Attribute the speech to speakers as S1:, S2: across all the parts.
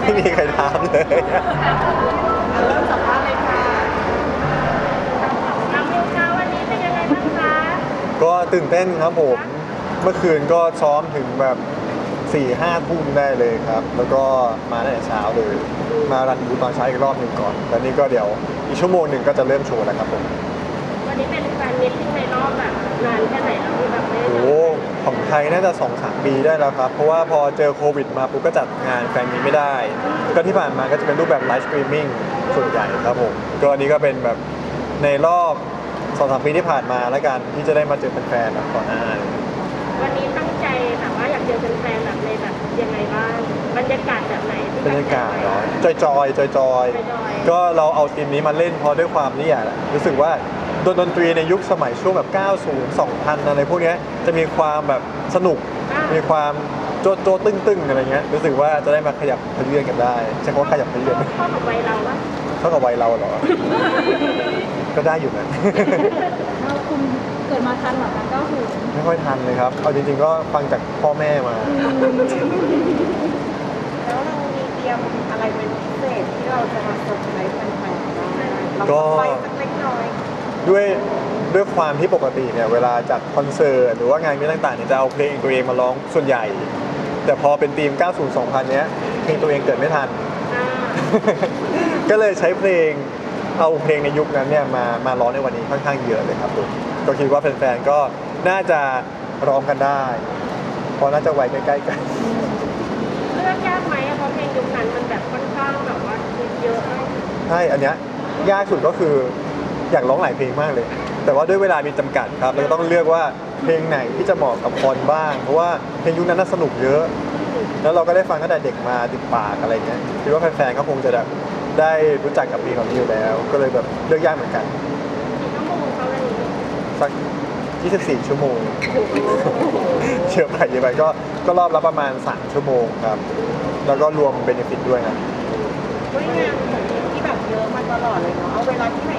S1: ไม่มีใครถามเลย
S2: เริ่มสัมภาษณ์เลยค่ะน้องมิวคะวันนี้เป็นยังไงบ้างคะ
S1: ก็ตื่นเต้นครับผม เมื่อคืนก็ซ้อมถึงแบบ4ี่ห้าทุ่มได้เลยครับ แล้วก็มาตั้งแต่เช้าเลย มารันดูตอนเช้าอีกรอบหนึ่งก่อนแล้วนี่ก็เดี๋ยวอีกชั่วโมงหนึ่งก็จะเริ่มโชว์แล้วครับผม
S2: วันนี้เป็นแฟนมิตติ้งในรอบแบบนานแค่ไหนแล้วที่แบบไม่ได้
S1: โอ้โห ของไทยน่าจะ2อสปีได้แล้วครับ เพราะว่าพอเจอโควิดมาปุ๊บก็จัดงานแฟนมีตไม่ได้ ก็ที่ผ่านมาก็จะเป็นรูปแบบไลฟ์สตรีมมิ่งส่วนใหญ่ครับผมก็อันนี้ก็เป็นแบบในรอบสองสามปีที่ผ่านมาแล้วกันที่จะได้มาเจอแฟนๆแบบต่อหน้าเลย
S2: วันนี้ตั้งใจแบบว่าอยากเจอแฟนๆแบบในแบบยังไงบ้างบรรยากาศแบบไหนที่
S1: บรรยากาศเหรอจอยจอยจอยจอยๆ
S2: ๆ
S1: ก็เราเอาทีมนี้มาเล่นเพราะด้วยความนี่แหละรู้สึกว่า ดนดนตรีในยุคสมัยช่วงแบบ 90 2000 อะไรพวกเนี้ยจะมีความแบบสนุก มีความโจโจตึ้งตึ้งๆอะไรเงี้ยรู้สึกว่าจะได้มาขยับขยื่นกันได้ใช่คำว่าขยับขยื่น
S2: เข้ากับวัยเราวะ
S1: เท่ากับวัยเราเหรอ ก็ได้อยู่นะ
S3: เราคุณเกิดมาทันเหรอคะก็คือ
S1: ไม่ค่อยทันเลยครับเอาจริง ๆ ก็ฟังจากพ่อแม่มา
S4: แล้วเรามีเตรียมอะไรเป็นพิเศษที่เราจะมาเซอร์ไพรส์แฟนๆบ้างเรา
S1: ก็
S4: ไปสักเล็กน้อย
S1: ด้วยด้วยความที่ปกติเนี่ยเวลาจัดคอนเสิร์ตหรือว่างานนี้ต่างๆเนี่ยจะเอาเพลงตัวเองมาร้องส่วนใหญ่ แต่พอเป็นทีม 90 2000 เนี้ยเพลงตัวเองเกิดไม่ทัน
S2: อ่า
S1: ก็เลยใช้เพลงเอาเพลงในยุคนั้นเนี่ยมามาร้องในวันนี้ค่อนข้างเยอะเลยครับผมก็คิดว่าแฟนๆก็น่าจะร้องกันได้เพราะน่าจะไวใกล้ๆกัน
S2: เลือกยากไหมอะเพราะเพลงยุคนั้นมันแบบค่อนข้างแบบว่าเยอะมาก
S1: ใช่อันเนี้ยยากสุดก็คือ อยากร้องหลายเพลงมากเลย แต่ว่าด้วยเวลามีจำกัดครับเราก็ต้องเลือกว่าเพลงไหนที่จะเหมาะกับคอนบ้าง เพราะว่าเพลงยุคนั้นน่าสนุกเยอะ แล้วเราก็ได้ฟังตั้งแต่เด็กมาติดปากอะไรเงี้ยคิดว่าแฟนๆก็คงจะแบบได้รู้จักกับเพลงของนี้อยู่แล้ว ก็เลยแบบเลือกยากเหมือนกัน
S2: กี่ชั่วโมงเขาเลย
S1: สัก24 ชั่วโมงเชื่อไปเยอะไปก็ก็รอบละประมาณ 3 ชั่วโมงครับ แล้วก็รวมเบนฟิตด้วยนะ
S4: ด้วยงานของทีมที่แบบเยอะมาตลอดเลยเนาะเอาเวลาที่ไหน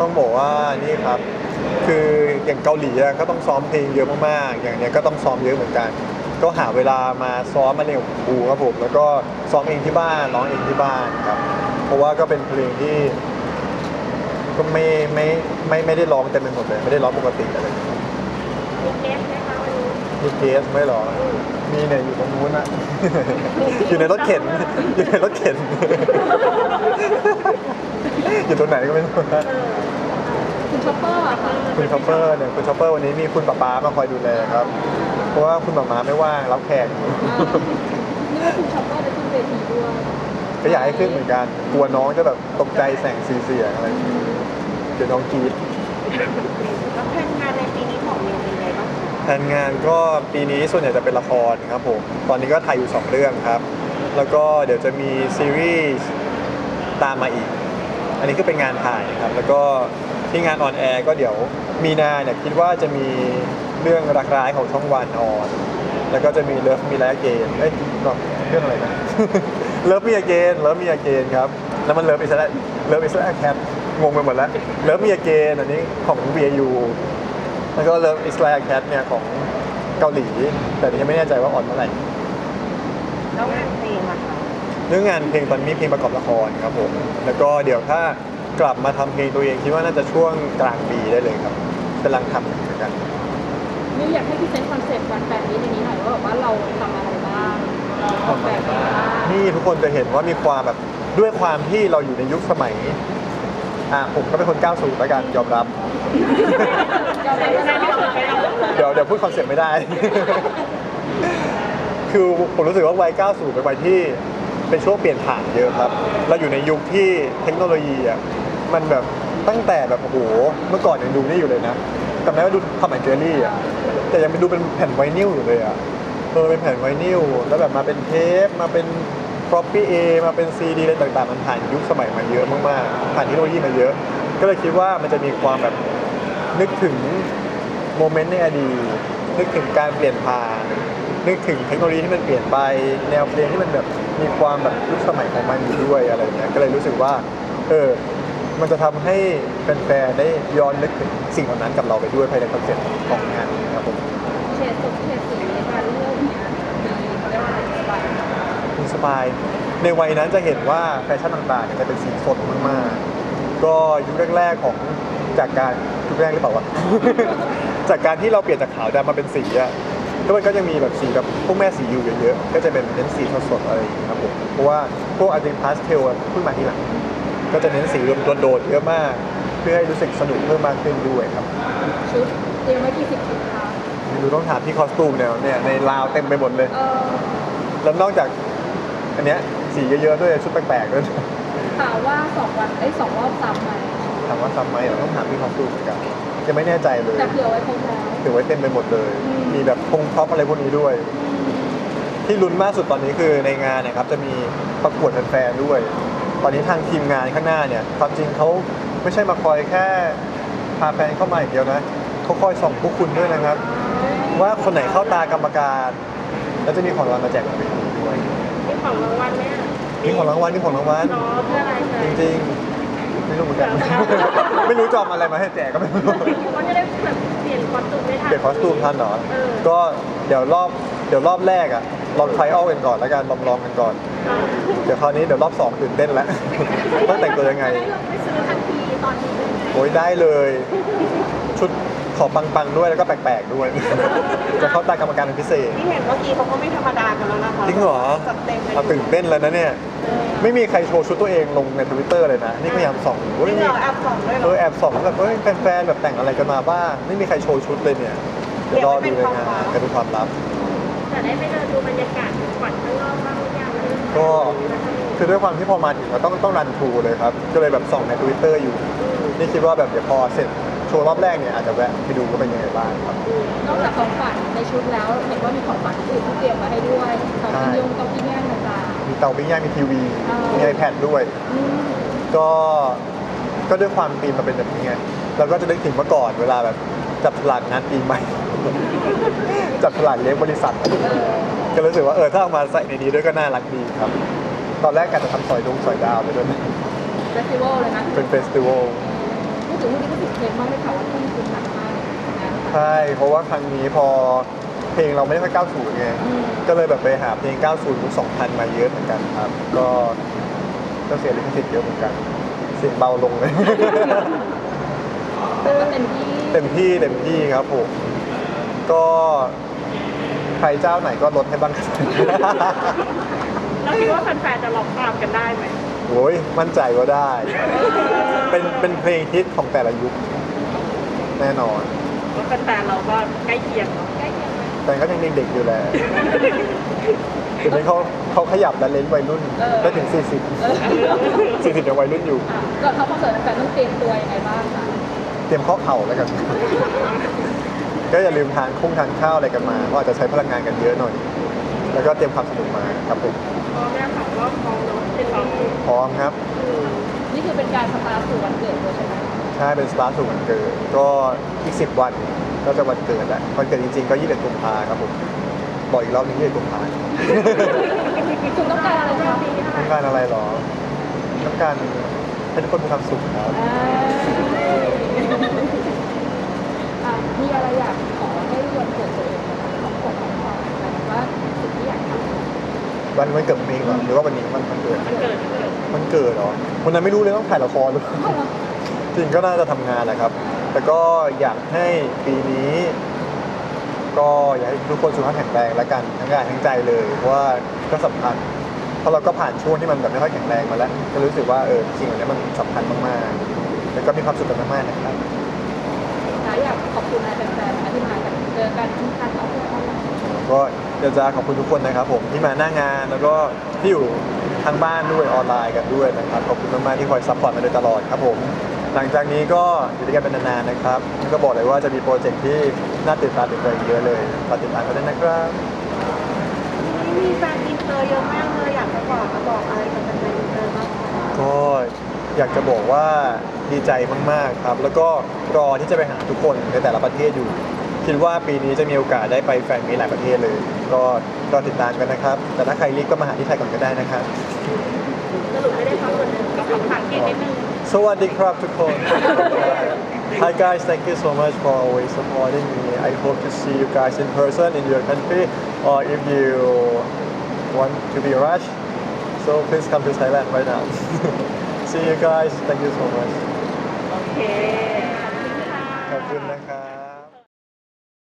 S4: ต้อง
S1: บอกว่านี่ครับ คืออย่างเกาหลีอะก็ต้องซ้อมเพลงเยอะมากๆ อย่างเนี้ยก็ต้องซ้อมเยอะเหมือนกัน ก็หาเวลามาซ้อมมาเรียนกับครูครับผม แล้วก็ซ้อมเองที่บ้านร้องเองที่บ้านครับ เพราะว่าก็เป็นเพลงที่ ก็ไม่ไม่ไม่ไม่ได้ร้องเต็มไปหมดเลย ไม่ได้ร้องปกติอะไร
S2: มีเกสไหมคะวันนี้
S1: มีเกสไหมหรอ มีเนี่ยอยู่ตรงนู้นอะ อยู่ในรถเข็น อยู่ในรถเข็น อยู่ตรงไหนก็ไม่รู้นะ
S2: เออ
S3: คุณช็อปเปอร์อะค่ะ
S1: คุณชอปเปอร์เนี่ยคุณชอปเปอร์วันนี้มีคุณป๊าป๊ามาคอยดูแลครับ เพราะว่าคุณป๊าม้าไม่ว่างรับแขกอยู่
S3: นี่ว่าคุณช็อปเปอร์ไปขึ้นเวทีด้วย
S1: ก็อยากให้ขึ้นเหมือนกัน กลัวน้องจะแบบตกใจแสงสีเสียงอะไรอย่างเงี้ยเดี๋ยวน้องกรีด
S4: แล้วแผนงานในปีนี้ของมิวเป็นไงบ้างคะ
S1: แผนงานก็ปีนี้ส่วนใหญ่จะเป็นละครครับผม ตอนนี้ก็ถ่ายอยู่ 2 เรื่องครับ แล้วก็เดี๋ยวจะมีซีรีส์ตามมาอีก อันนี้ก็เป็นงานถ่ายครับ แล้วก็ที่งานออนแอร์ก็เดี๋ยวมีนาเนี่ยคิดว่าจะมีเรื่องรักร้ายของช่องวันออน แล้วก็จะมีเลิฟมีไลเกนเอ้ยเรื่องอะไรนะเลิฟมีอเกนเลิฟมีอเกนครับ แล้วมันเลิฟอิสระเลิฟอิสระแคทงงไปหมดแล้วเลิฟมีอเกนอันนี้ของ VU แล้วก็เลิฟอิสราเอลแคทเนี่ยของเกาหลี แต่ยังไม่แน่ใจว่าออนเมื่อไหร่
S4: แล้วงานเพลงล่ะคะ
S1: เรื่องงานเพลงตอนนี้มีเพลงประกอบละครครับผม แล้วก็เดี๋ยวถ้ากลับมาทำเพลงตัวเองคิดว่าน่าจะช่วงกลางปีได้เลยครับกำลังทำอยู่เหมือนกัน
S3: มิวอยากให้พรีเซนต์คอนเซ็ปต์วันแบบนี้ในนี้หน่อยว่าแบบว่าเราทำอะไรบ้างออกแบบอะไรบ้าง
S1: นี่ทุกคนจะเห็นว่ามีความแบบด้วยความที่เราอยู่ในยุคสมัยอะผมก็เป็นคน 90แล้วกันยอมรับ
S2: เดี๋
S1: ยวเดี๋ยวพูดคอนเซ็ปต์ไม่ได้ คือผมรู้สึกว่าวัย 90 เป็นวัยที่เป็นช่วงเปลี่ยนผ่านเยอะครับ เราอยู่ในยุคที่เทคโนโลยีอะมันแบบตั้งแต่แบบโอ้โหเมื่อก่อนยังดูนี่อยู่เลยนะจำได้ว่าดูทำแอนเจอรี่อะแต่ยังเป็นดูเป็นแผ่นไวนิลอยู่เลยอะเออเป็นแผ่นไวนิลแล้วแบบมาเป็นเทปมาเป็นฟลอปปี้เอมาเป็นซีดีอะไรต่างๆ มันผ่านยุคสมัยมาเยอะมากๆผ่านเทคโนโลยีมาเยอะ ก็เลยคิดว่ามันจะมีความแบบ นึกถึงโมเมนต์ในอดีตนึกถึงการเปลี่ยนผ่านนึกถึงเทคโนโลยีที่มันเปลี่ยนไปแนวเพลงที่มันแบบมีความแบบยุคสมัยของมันอยู่ด้วยอะไรเงี้ยก็เลยรู้สึกว่าเออมันจะทำให้แฟนๆได้ย้อนนึกถึงสิ่งเหล่านั้นกับเราไปด้วยภายในคอนเซ็ปต์ของงานครับผม
S3: เฉดสุดเฉดสีการเลือกเนี้ยมีเขาเรียกว่าอะไรสบาย
S1: อินสปาย ในวัยนั้นจะเห็นว่าแฟชั่นต่างๆเนี่ยจะเป็นสีสดมากๆก็ยุคแรกๆของจากการ แรกหรือเปล่าวะ จากการที่เราเปลี่ยนจากขาวดำมาเป็นสีอะก็มันก็ยังมีแบบสีแบบพวกแม่สีอยู่เยอะๆ ก็จะเป็นเน้นสีสดๆอะไรอย่างเงี้ยครับผม เพราะว่าพวกอาร์ติพาสเทลเพิ่งมาทีหลัง ก็จะเน้นสีรวมโดดๆเยอะมาก เพื่อให้รู้สึกสนุกเพิ่มมากขึ้นด้วยครับ
S3: ชุดเตรียมไว้กี่สิบชุดคะ
S1: ไม่รู้ต้องถามพี่คอสตูมเนี่ยเนี่ยในลาวเต็มไปหมดเลย
S3: เออ
S1: แล้วนอกจากอันเนี้ยสีเยอะๆด้วยชุดแปลกๆด้วย
S3: ถามว่าสองวันไอ้ยสองรอบซ้ำไหม
S1: ถามว่าซ้ำไหมเราต้องถามพี่คอสตูมเหมือนกันยังไม่แน่ใจเลย
S3: แต่เผื่อไว้คงแล้ว
S1: ถือไว้เต็มไปหมดเลย
S3: อืม
S1: มีแบบพงท็อปอะไรพวกนี้ด้วย ที่ลุ้นมากสุดตอนนี้คือในงานเนะครับจะมีประกวดแฟนๆด้วย ตอนนี้ทางทีมงานข้างหน้าเนี่ยความจริงเขาไม่ใช่มาคอยแค่พาแฟนเข้ามาอย่างเดียวนะเขาคอยส่องพวกคุณด้วยนะครับ ว่าคนไหนเข้าตากรรมการ แล้วจะมีของรางวัลมาแจกบนเวทีด้วย
S2: มีของรางวัลไหมอะ
S1: มีของรางวัลมีของรางวัล
S2: อ๋อเพื่ออะไรเอ่
S1: จ
S2: ย
S1: ริงๆ ไม่รู้เหมือนกัน ไม่รู้จอมอะไรมาให้แจกก็ไม่รู้
S2: มันจะได้แบบเปลี่ยนคอสตูมไม่ทัน
S1: เปลี่ยนคอสตูมทันเหรอ
S2: เออ
S1: ก็เดี๋ยวรอบเดี๋ยวรอบแรกอะลองไทออลกันก่อนแล้วกันลองลองกันก่อน
S2: อ่า
S1: เดี๋ยวคราวนี้เดี๋ยวรอบสองตื่นเต้นแล้ว ต้องแต่งตัวยังไง
S2: จะได้ลงไปซื้อทันทีตอนนี้เลย
S1: โอ้ยได้เลยชุด ขอปังๆด้วยแล้วก็แปลกๆด้วย จะเข้าตากรรมการเป็นพิเศษ
S4: ที่เห็นเมื่อกี้เขาก็ไม่ธรรมดากันแล้วนะคะ
S1: จริงเหรอ
S4: จัดเต็มเลย
S1: เราตื่นเต้นแล้วนะเนี่ย ไม่มีใครโชว์ชุดตัวเองลงในทวิตเตอร์เลยนะ นี่พยายามส่องว่า
S4: จริ
S1: ไม่
S4: ง
S1: มี
S4: เหรอแอบส่องด้วยเหร
S1: เอ
S4: อ
S1: อแอบส่องแบบเอ้ยแฟนๆแบบแต่งอะไรกันมาบ้างไม่มีใครโชว์ชุดเลยเนี่ยเดี๋ยวรอดูในงานกันเป็นความลับ
S2: แต่ได้ไปเดินดูบรรยากาศก่อนข้างนอกบ้างหรือยัง
S1: ก็ คือด้วยความที่พอมาถึงเราต้องต้องรันทรูเลยครับ ก็เลยแบบส่องในทวิตเตอร์อยู่ นี่คิดว่าแบบเดี๋ยวพอเสร็จ โชว์รอบแรกเนี่ยอาจจะแวะไปดูว่าเป็นยังไงบ้างครับ
S3: นอกจากของขวัญในชุดแล้วเห็นว่ามีของขวัญอื่นที่เตรียมมาให้ด้วยของกินยงต้องกินย่างต่าง
S1: มีเตาปิ้งย่างมีทีวี
S3: อ๋อ
S1: มี iPad ด้วย
S3: ๆอืม
S1: ก็ก็ด้วยความธีมมันเป็นแบบนี้ไงเราก็จะนึกถึงเมื่อก่อนเวลาแบบจับฉลากงานปีใหม่ จับฉลากเลี้ยงบริษัท ก็รู้สึกว่าเออถ้าเอามาใส่ในนี้ด้วยก็น่ารักดีครับ ตอนแรกกะจะทำสอยดงสอยดาวไปด้วยนะ
S3: เฟสติวัลเลยนะ
S1: เป็นเฟสติวัล
S3: พูด ถึงวันนี้ก็ติดเทรนด์มากเลยค่ะว่าทุ่มทุนหนักมากเลยนะ
S1: ใช่ เพราะว่าครั้งนี้พอเพลงเราไม่ได้แค่90ไง
S3: อืม
S1: ก็เลยแบบไปหาเพลง 90ยุค2000 มาเยอะเหมือนกันครับ ก็ก็เสียลิขสิทธิ์เยอะเหมือนกัน เสียงเบาลงเลย
S3: แต่ก็เต็มที่
S1: เต็มที่เต็มที่ครับผม ก็ใครเจ้าไหนก็ลดให้บ้าง
S2: แล้วคิดว่าแฟนๆจะร้องตามกันได้ไหม
S1: โอ้ยมั่นใจว่าได้ เป็นเป็นเพลงฮิตของแต่ละยุคแน่นอน
S2: ว่าแฟนๆเราก็ใกล้เคียงเนาะ
S3: ใกล้เคียงไหม
S1: แต่ก็ยังเด็กๆอยู่แหละเดี๋ยวนี้เขาเขาขยับและเลนส์วัยรุ่นได้ถึง 40
S3: เออ
S1: 40ยังวัยรุ่นอยู่
S3: อะก่อนเข้าคอนเสิร์ตแฟนๆต้องเตรียมตัวยังไงบ้างคะ
S1: เตรียมข้อเข่าแล้วกัน ก็อย่าลืมทานคุ้งทานข้าวอะไรกันมาเพราะอาจจะใช้พลังงานกันเยอะหน่อย แล้วก็เตรียมความสนุกมาครับผม
S2: พ่อแม่ถามว่าท้องเนาะเป็นท้อง
S1: พร้อมครับ
S3: นี่คือเป็นการสตาร์ทสู่วันเกิดเลยใช่ไหม
S1: ใช่เป็นสตาร์ทสู่วันเกิด ก็อีก10วันก็จะวันเกิดแหละวันเกิดจริงๆก็21กุมภาครับผมบอกอีกรอบหนึง21กุมภา
S3: คุณต้องการอะไรคะ
S1: ต้องการอะไรหรอต้องการให้ทุกคนมีความสุขครับ
S3: อ่าอะมีอะไรอยากขอให้วันเกิดตัวเองนะคะของผมของเราหมายถึงว่า
S1: วันวันเกิดผมเงหรอหรือว่าวันนี้มัน
S2: มันเกิด มันเกิด
S1: มันเหรอวันนั้นไม่รู้เลยต้องถ่ายละครเล่จริงก็น่าจะทำงานแหละครับ แต่ก็อยากให้ปีนี้ ก็อยากให้ทุกคนสุขภาพแข็งแรงแล้วกันทั้งกายทั้งใจเลยเพราะว่าก็สำคัญเพราะเราก็ผ่านช่วงที่มันแบบไม่ค่อยแข็งแรงมาแล้วก็รู้สึกว่าเออสิ่งเหล่านี้มันสำคัญมากๆแล้วก็มีความสุขกันมากๆนะครับ
S3: อยากขอบคุณ
S1: นายแฟนๆที่มาเจอกั
S3: นทุกครั้งออนไลน์
S1: จะขอบคุณทุกคนนะครับผมที่มาหน้างานแล้วก็ที่อยู่ทางบ้านด้วยออนไลน์กันด้วยนะครับขอบคุณมากๆที่คอยซัพพอร์ตมาโดยตลอดครับผมหลังจากนี้ก็อยู่ด้วยกันเป็นนานๆนะครับก็บอกเลยว่าจะมีโปรเจกต์ที่น่าตื่นตาตื่นใจอีกเยอะเลยฝากติดตามกันด้วยนะครับ
S4: มีแฟนอินเตอร์เยอะมากเลยอยากจะบอกจะบอกอะไรกับแฟนอินเตอร์บ้างคะ
S1: ก็อยากจะบอกว่าดีใจมากๆครับ แล้วก็รอที่จะไปหาทุกคนในแต่ละประเทศอยู่ คิดว่าปีนี้จะมีโอกาสได้ไปแฟนมีตหลายประเทศเลย ก็รอติดตามกันนะครับ แต่ถ้าใครรีบก็มาหาที่ไทยก่อนก็ได้นะครับ
S2: สรุปไม่ได้ฟังคนนึงก็ฟังสังเกตนิดนึง
S1: สวัสดีครับทุกคน Hi guys, thank you so much for always supporting me. I hope to see you guys in person in your country or if you want to be rushed, so please come to Thailand right now. see you guys. Thank you so much.
S2: โอเค
S1: ขอบคุณนะครับ